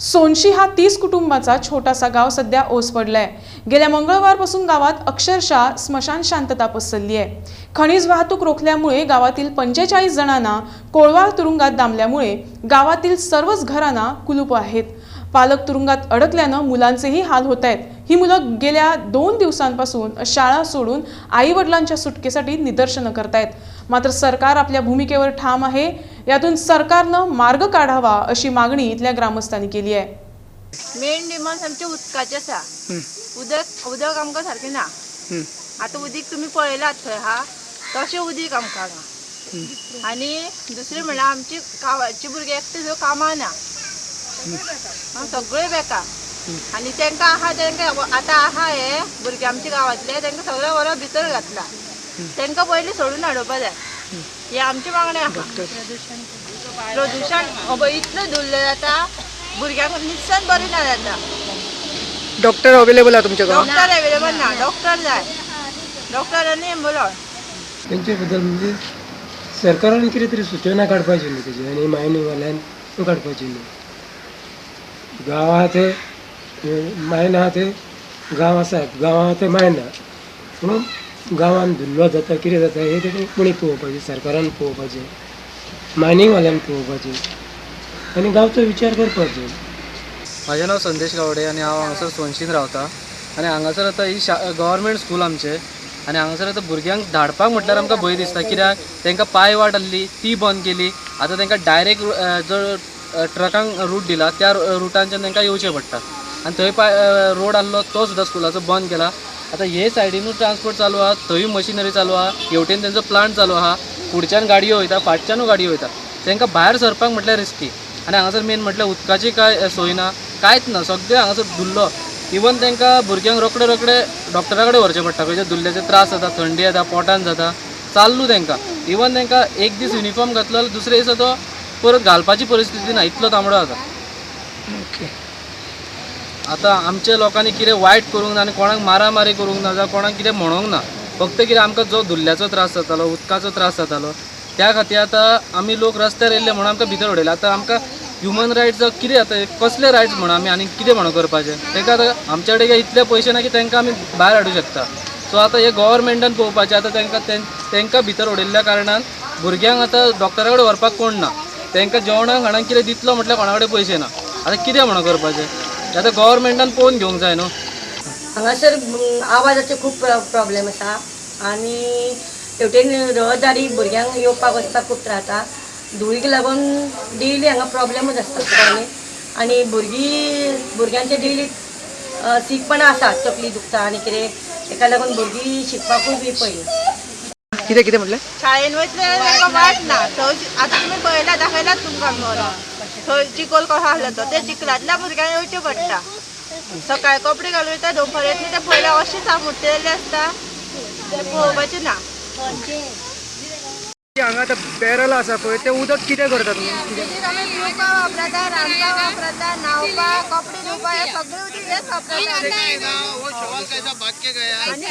सोनशी हा तीस कुटुंबाचा छोटासा गाव सध्या ओस पडलाय. गेल्या मंगळवारपासून गावात अक्षरशः स्मशान शांतता पसरली आहे. खनिज वाहतूक रोखल्यामुळे गावातील पंचेचाळीस जणांना कोळवाळ तुरुंगात डांबल्यामुळे गावातील सर्वच घरांना कुलूप आहेत. पालक तुरुंगात अडकल्यानं मुलांचेही हाल होत आहेत. ही मुलं गेल्या दोन दिवसांपासून शाळा सोडून आई वडिलांच्या सुटकेसाठी निदर्शनं करतायत. मात्र सरकार आपल्या भूमिकेवर ठाम आहे. यातून सरकारनं मार्ग काढावा अशी मागणी इथल्या ग्रामस्थांनी केली आहे. मेन डिमांड आमचे उदकाचे आसा उदक उदक आमकां सारकें ना. आतां उदीक तुमी पळयलात थंय हा तशें उदीक आमकां हांगा आनी दुसरें म्हणल्यार आमची गांवाची भुरगे एकटे थंय कामां ना. हां, सगळे बेकार. आनी तांकां आहा तांकां आतां आहा हे भुरगे आमच्या गांवांतले तांकां सगळे वरां भितर घातला. तांकां पयलीं सोडून हाडोवपा जाय. हे आमचे मागणे आहा. प्रदुशण अबय इतलें धुल्लें जाता भुरग्यांक निसान बरें ना जाता. डॉक्टर अवेलेबल आहे तुमच्या गावात डॉक्टर अवेलेबल ना डॉक्टर जाय डॉक्टर आनी एम्बुलन्स तेंचे बद्दल म्हणजे सरकारान कितें तरी सुचना काडपाची न्ही तेजी आनी मायनिंगवाल्यान काडपाची न्ही गांवांत मायन आहा ते गांव आसात गांवांत ते मायन. ना म्हणून गांवांत धुल्लो जाता कितें जाता हे तेणी कोणी पळोवपाचें सरकारान पळोवपाचें मायनिंगवाल्यान पळोवपाचें आनी गांवचो विचार करपाचो. म्हजें नांव संदेश गावडे आनी हांव हांगासर सोनशीन रावतां. आनी हांगासर आतां ही शा गव्हर्मेंट स्कूल आमचें आनी हांगासर आतां भुरग्यांक धाडपाक म्हटल्यार आमकां भंय दिसता. कित्याक? तांकां पांय वाट आसली ती बंद केली आतां तांकां डायरेक्ट जो ट्रकांक रूट दिला त्या रुटांच्यान तांकां येवचें पडटा. आनी थंय पाय रोड आसलो तो सुद्दां स्कुलाचो बंद केला. आतां हे सायडीनूच ट्रान्सपोर्ट चालू आहा थंय मशिनरी चालू आहा हेवटेन तेंचो प्लांट चालू आहा फुडच्यान गाडयो वयता फाटच्यानूय गाडयो वयता तांकां भायर सरपाक म्हटल्यार रिस्की आनी हांगासर मेन म्हटल्यार उदकाची कांय सोय ना? कांयच ना. सगळें हांगासर धुल्लो इवन तांकां भुरग्यांक रोखडे रोखडे डॉक्टरा कडेन व्हरचें पडटा. खंयचे धुल्ल्याचे त्रास जाता थंडी येता पोटान जाता. चालू तांकां इवन तांकां एक दीस युनिफॉर्म घातलो जाल्यार दुसरे दिसा तो परत घालपाची परिस्थिती ना. इतलो तांबडो जाता. ओके आतां आमच्या लोकांनी कितें वायट करूंक ना आनी कोणाक मारामारी करूंक ना जावं कोणाक कितें म्हणूंक ना फक्त कितें आमकां जो धुल्ल्याचो त्रास जातालो उदकाचो त्रास जातालो त्या खातीर आतां आमी लोक रस्त्यार येयले म्हणून आमकां भितर उडयले. आतां आमकां ह्युमन रायट्स कितें जाता कसले रायट्स म्हणून आमी आनी कितें म्हणून करपाचें? तांकां आतां आमच्या कडेन इतले पयशे ना की तांकां आमी भायर हाडूं शकता. सो आतां हे गव्हर्मेंटान पळोवपाचें आतां तांकां तें- तांकां भितर उडयल्ल्या कारणान भुरग्यांक आतां डॉक्टरा कडेन व्हरपाक कोण ना. तांकां जेवणाक खाणाक कितें दितलो म्हटल्यार कोणा कडेन पयशे ना. आतां कितें म्हणून करपाचें? आतां गव्हर्मेंटान पळोवन घेवंक जाय न्हू हांगासर आवाजाचे खूब प्रॉब्लेम आसा आनी हेवटेन रहदारी भुरग्यांक येवपाक वचपाक खूब त्रास जाता धुळीक लागून डेली हांगा प्रॉब्लेमूच आसता सगळ्यांनी. आनी भुरगीं भुरग्यांचे डेली सीकपणां आसा तकली दुखता आनी कितें. ताका लागून भुरगीं शिकपाकूय बी पळय कितें कितें म्हटलें? शाळेन वयतले तांकां वाट ना. थंय आतां तुमी पळयला दाखयलात तुमकां मरो थंय चिकोल कसो आसलो तो ते चिकलांतल्या भुरग्यांक येवचें पडटा सकाळी कपडे घालून वयता दनपार येतले ते पयले अशें सामुट्टेले आसता ते पळोवपाचें ना. हांगा आतां बॅरल आसा पळय तें उदक कितें करता तुमी उदीक आमी पिवपाक वापरता रांदपाक वापरता न्हावपाक कपडे धुवपाक हे सगळे उदीक हेच वापरता आनी